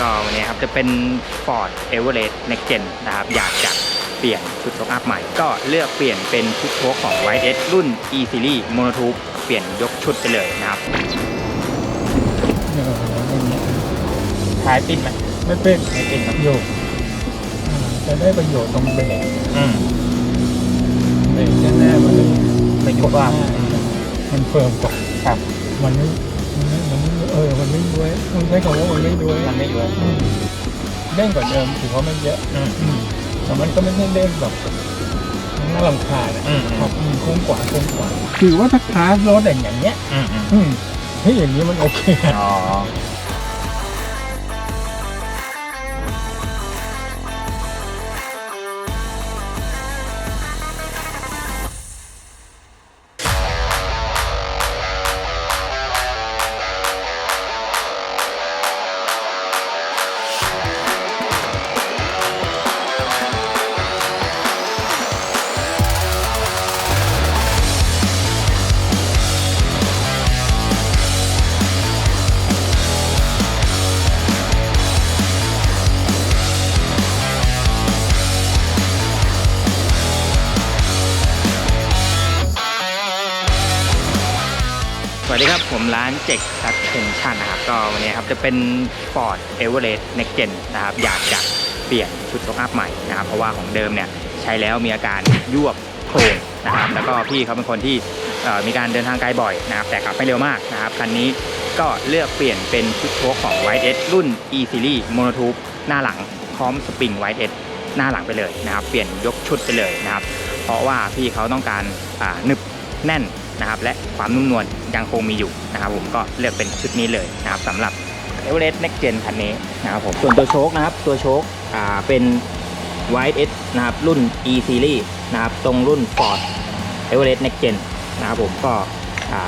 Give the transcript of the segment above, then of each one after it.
ก็วันนี้ครับจะเป็น Ford Everest Next Gen นะครับ อยากจะเปลี่ยนชุดโชคอัพใหม่ ก็เลือกเปลี่ยนเป็นชุดโชคของ y s รุ่น E Series Monotube เปลี่ยนยกชุดไปเลยนะครับเอออย่ายท้ายปิดไหมไม่เป็นไม่ปิดครับโยกอ่จะได้ประโยชน์ตรงเบรกอืมเบรกแน่ๆมันเลยไม่กดว่ามันเฟิร์มกว่าครับมัน เออ มันไม่ย้วยมันใช้คำว่ามันไม่ย้วยมันไม่อยู่อืมเด้งกว่าเดิมถือว่าไม่เยอะอืมอืมแต่มันก็ไม่ใช่เด้งแบบน่ารำคาญอะอืมครับอืมคุ้มกว่าคุ้มกว่าถือว่าถ้าคลาสรถอย่างเงี้ย อืมอืมอืมเฮ้ยอย่างนี้มันโอเคอะอ๋อ วัสดีครับผมร้านเจ็กซัตเทนชั่นนะครับก็วันนี้ครับจะเป็น Ford Everest Next Gen นะครับอยากจะเปลี่ยนชุดโชคอัพใหม่นะครับเพราะว่าของเดิมเนี่ยใช้แล้วมีอาการยวบโครงนะครับแล้วก็พี่เขาเป็นคนที่มีการเดินทางไกลบ่อยนะครับแต่ขับไม่เร็วมากนะครับคันนี้ก็เลือกเปลี่ยนเป็นชุดโชคของ y s รุ่น E Series Monotube หน้าหลังพร้อมสปริง y s หน้าหลังไปเลยนะครับเปลี่ยนยกชุดไปเลยนะครับเพราะว่าพี่เขาต้องการหนึบแน่น นะครับและความนุ่มนวลยังคงมีอยู่นะครับผมก็เลือกเป็นชุดนี้เลยนะครับสำหรับ e v e r e s t Next Gen คันนี้นะครับผมส่วนตัวโชคนะครับตัวโชคอ่าเป็น White S นะครับรุ่น E Series นะครับตรงรุ่น Ford Everest Next Gen นะครับผมก็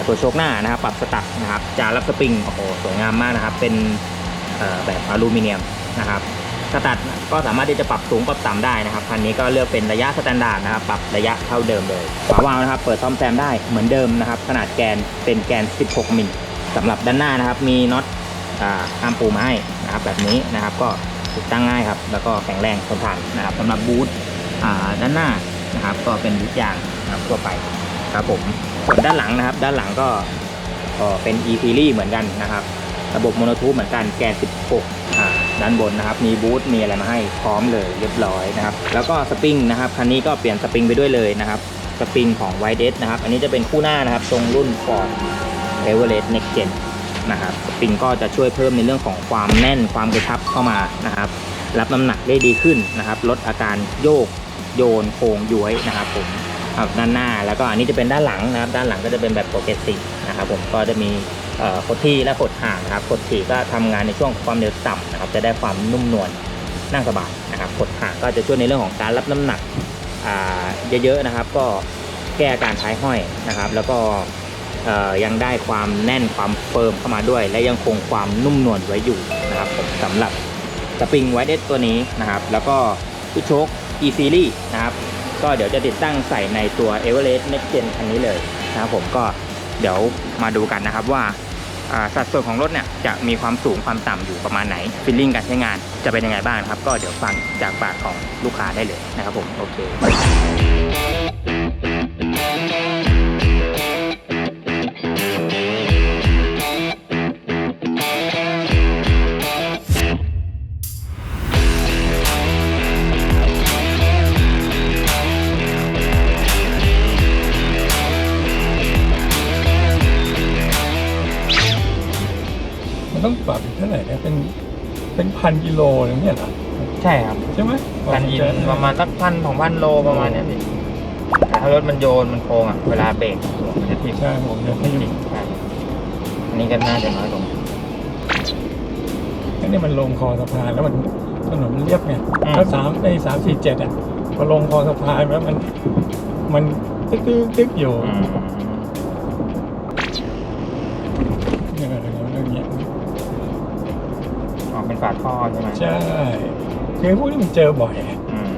ตัวโชคหน้านะครับปรับสตัดนะครับจานรับสปริงโอ้โหสวยงามมากนะครับ เป็นแบบอลูมิเนียมนะครับ สตัดก็สามารถที่จะปรับสูงปรับต่ำได้นะครับคันนี้ก็เลือกเป็นระยะสแตนดาร์ดนะครับปรับระยะเท่าเดิมเลยฝาวาล์วนะครับเปิดซ่อมแซมได้เหมือนเดิมนะครับ ขนาดแกนเป็นแกน 16 มิลสำหรับด้านหน้านะครับ มีน็อตอ่าห้ามปูมาให้นะครับแบบนี้นะครับก็ติดตั้งง่ายครับแล้วก็แข็งแรงทนทานนะครับสำหรับบูทด้านหน้านะครับ ก็เป็นบูทยางนะครับทั่วไปครับผมส่วนด้านหลังนะครับ ด้านหลังก็ก็เป็น e series เหมือนกันนะครับ ระบบโมโนทูบเหมือนกันแกน 16 ด้านบนนะครับ มีบูทมีอะไรมาให้พร้อมเลยเรียบร้อยนะครับ แล้วก็สปริงนะครับคันนี้ก็เปลี่ยนสปริงไปด้วยเลยนะครับ สปริงของ y d e นะครับ อันนี้จะเป็นคู่หน้านะครับตรงรุ่น Ford Everest Next Gen นนะครับสปริงก็จะช่วยเพิ่มในเรื่องของความแน่นความกระชับเข้ามานะครับ รับน้ำหนักได้ดีขึ้นนะครับ ลดอาการโยกโยนโค้งย้วยนะครับผมด้านหน้าแล้วก็อันนี้จะเป็นด้านหลังนะครับ ด้านหลังก็จะเป็นแบบโปรเกรสซีฟนะครับผมก็จะมี เอ่อคดที่และคดห่างนะครับคดที่ก็ทำงานในช่วงความเร็วต่ำนะครับ จะได้ความนุ่มนวลนั่งสบายนะครับคดห่างก็จะช่วยในเรื่องของการรับน้ำหนักเยอะๆนะครับ ก็แก้การท้ายห้อยนะครับ แล้วก็ยังได้ความแน่นความเฟิร์มเข้ามาด้วย และยังคงความนุ่มนวลไว้อยู่นะครับผมสำหรับสปริงไวเดสตัวนี้นะครับ แล้วก็ลูกโชค e series นะครับ ก็เดี๋ยวจะติดตั้งใส่ในตัว Everest Next Gen คันนี้เลยนะครับผมก็ เดี๋ยวมาดูกันนะครับว่าสัดส่วนของรถเนี่ยจะมีความสูงความต่ำอยู่ประมาณไหนฟิลลิ่งการใช้งานจะเป็นยังไงบ้างครับ ก็เดี๋ยวฟังจากปากของลูกค้าได้เลยนะครับผม โอเค ไหร่นะเป็นเป็นพันกิโลเลยเนี่ยเหรอใช่ครับใช่ไหมพันยินประมาณสักพันของพันโลประมาณเนี้ยพี่แต่ถ้ารถมันโยนมันโค้งอะเวลาเบรกมันจะทิ่มใช่ผมเนี่ยจริงใช่อันนี้ก็น่าจะน้อยลงอันนี้มันลงคอสะพานแล้วมันถนนมันเรียบไงอืมถ้าสามในสามสี่เจ็ดอะพอลงคอสะพานแล้วมันมันตึ๊กตึ๊กตึ๊กอยู่อืมเนี่ยอะไรอย่างเงี้ยอ๋อเป็น ฝาท่อใช่ไหมใช่คือพวกนี้มันเจอบ่อย อืม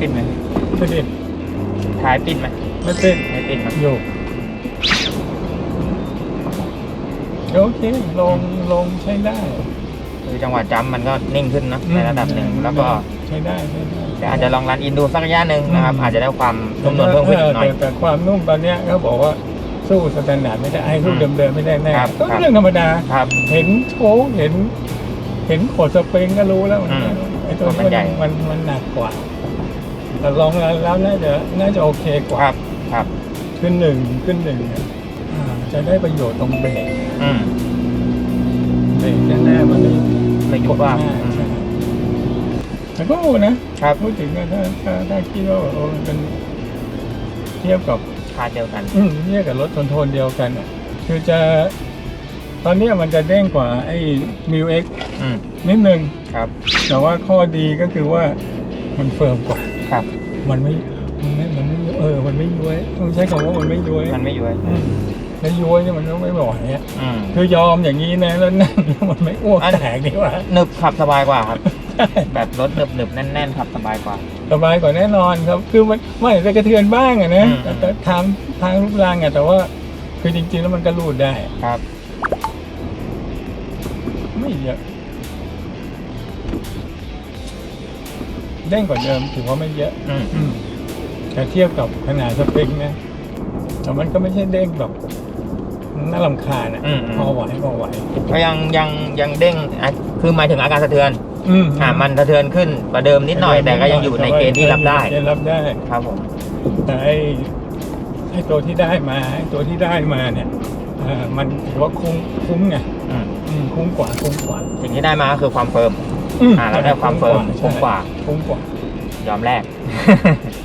ปิดไหมไม่เป็นท้ายปิดไหมไม่เป็นไม่ปิดครับโยกโอเค ลง ลงใช้ได้ คือจังหวะจัมป์มันก็นิ่งขึ้นนะในระดับหนึ่งแล้วก็ ใช้ได้ใช้ได้เดี๋ยวอาจจะลองรันอินดูสักระยะหนึ่งนะครับอืมอาจจะได้ความนุ่มนวลเพิ่มขึ้นอีกหน่อย แต่แต่ความนุ่มตอนเนี้ยเขาบอกว่า สู้สแตนดาร์ดไม่ได้ไอ้สู้อืมเดิมๆไม่ได้แน่ครับก็ครับเรื่องธรรมดาครับเห็นโชว์เห็น เห็นขดสปริงก็รู้แล้วมันอืมไอ้ตัวมันนี้ใหญ่มันมันมันหนักกว่า แต่ลองแล้วแล้วน่าจะน่าจะโอเคกว่าครับครับ ขึ้นหนึ่งขึ้นหนึ่งเนี่ยอ่าจะได้ประโยชน์ตรงเบรกอืมเบรกแน่ๆมันไม่ไม่ยุบว่าใช่อืมใช่แต่ก็โอ้นะ ครับ พูดถึงว่าถ้าถ้าถ้าคิดว่าโอ้มันเป็นเทียบกับ คาดเดียวกัน อืมเทียบกับรถโทนๆเดียวกันอะคือจะตอนเนี้ยมันจะเด้งกว่าไอ้มิวเอ็กอืมนิดนึง ครับ แต่ว่าข้อดีก็คือว่ามันเฟิร์มกว่า ครับ มันไม่ มันไม่มันไม่เออ มันไม่ย้วยต้องใช้คำว่ามันไม่ย้วยมันไม่ย้วยอืมแล้วย้วยเนี่ยมันก็ไม่ไหวอะอืม คือยอมอย่างนี้นะแล้วนั่งแล้วมันไม่อ้วกอัน แตกดีกว่า หนึบขับสบายกว่าครับ แบบรถหนึบหนึบๆแน่นๆขับสบายกว่า สบายกว่าแน่นอนครับ คือมันไม่จะกระเทือนบ้างอะนะอืมแต่แต่ทางทางรูปร่างอะแต่ว่า คือจริงๆแล้วมันก็รูดได้ ครับ ไม่เยอะเด้งกว่าเดิมถือว่าไม่เยอะ อืมอืมแต่เทียบกับขนาดสปริงนะแต่มันก็ไม่ใช่เด้งแบบน่ารำคาญอะอืมอืม พอไหวพอไหวก็ยังยังยังเด้งอะคือหมายถึงอาการสะเทือน อืมอ่ามันสะเทือนขึ้นกว่าเดิมนิดหน่อยแต่ก็ยังอยู่ในเกณฑ์ที่รับได้เกณฑ์รับได้ ครับผมแต่ไอ้ไอ้ตัวที่ได้มาไอ้ตัวที่ได้มาเนี่ยเอ่อมันถือว่าคุ้มคุ้มไงอืมอืมคุ้มกว่าคุ้มกว่าสิ่งที่ได้มาก็คือความเฟิร์มมอ่าเราได้ความเฟิร์มใช่คุ้มกว่าคุ้มกว่า ยอมแลก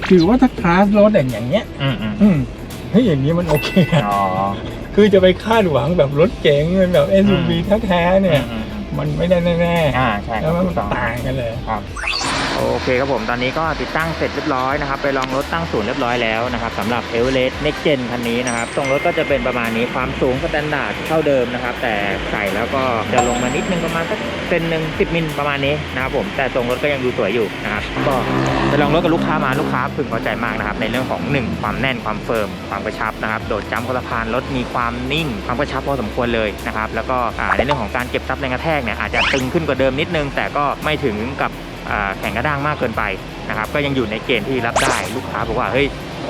ถือว่าถ้าคลาสรถอย่างเงี้ย อืมอืมอืมเฮ้ยอย่างนี้มันโอเคอะอ๋อคือจะไปคาดหวังแบบรถเก๋งแบบ SUV แท้ๆเนี่ย อืมอื มมันไม่ได้แน่อ่าใช่คๆรัแล้บวมันถูกต้องต่างกันเลย ครับ โอเคครับผมตอนนี้ก็ติดตั้งเสร็จเรียบร้อยนะครับไปลองรถตั้งศูนย์เรียบร้อยแล้วนะครับสำหรับ e v e r e s t Next Gen คันนี้นะครับตรงรถก็จะเป็นประมาณนี้ความสูงสแตนดาร์ดเท่าเดิมนะครับ แต่ใส่แล้วก็จะลงมานิดนึงประมาณสักเซนหนึ่งสิบมิลประมาณนี้นะครับผมแต่ทรงรถก็ยังดูสวยอยู่นะครับก็ไปลองรถกับลูกค้ามาลูกค้าพึงพอใจมากนะครับในเรื่องของหนึ่งความแน่นความเฟิร์มความกระชับนะครับโดดจ้ำข้อสะพานรถมีความนิ่ง ความกระชับพอสมควรเลยนะครับแล้วก็ในเรื่องของการเก็บซับแรงกระแทกเนี่ยอาจจะตึงขึ้นกว่าเดิมนิดนึง แต่ก็ไม่ถึงกับ แข็งกระด้างมากเกินไปนะครับก็ยังอยู่ในเกณฑ์ที่รับได้ลูกค้าบอกว่าเฮ้ย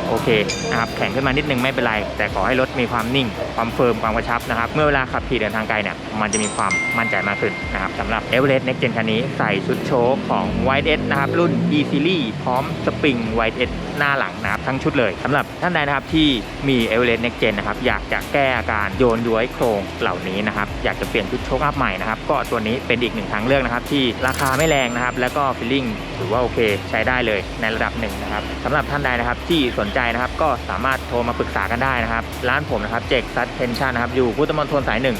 โอเคนะครับแข็งขึ้นมานิดนึงไม่เป็นไร แต่ขอให้รถมีความนิ่ง ความเฟิร์มความกระชับนะครับ เมื่อเวลาขับขี่เดินทางไกลเนี่ยมันจะมีความมั่นใจมากขึ้นนะครับสำหรับ e v e r e s t Next Gen คันนี้ใส่ชุดโชคของ White S นะครับรุ่น E Series พร้อมสปริง White S หน้าหลังนะครับทั้งชุดเลยสำหรับท่านใดนะครับที่มี e v e r e s t Next Gen นะครับอยากจะแก้อาการโยนย้วยโครงเหล่านี้นะครับอยากจะเปลี่ยนชุดโชคอัพใหม่นะครับก็ตัวนี้เป็นอีกหนึ่งทางเลือกนะครับที่ราคาไม่แรงนะครับแล้วก็ฟีลลิ่งถือว่าโอเค ใช้ได้เลยในระดับหนึ่งนะครับสำหรับท่านใดนะครับที่สนใจนะครับก็สามารถโทรมาปรึกษากันได้นะครับร้านผมนะครับเจกซัสเทนชั่นนะครับอยู่พุทธมณฑลสายหนึ่ง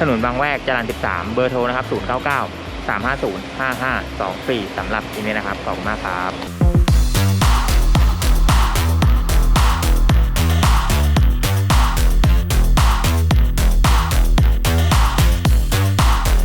ถนนบางแวกจรัญ13 เบอร์โทรนะครับ099 350 5524สำหรับที่นี้นะครับขอบคุณมากครับ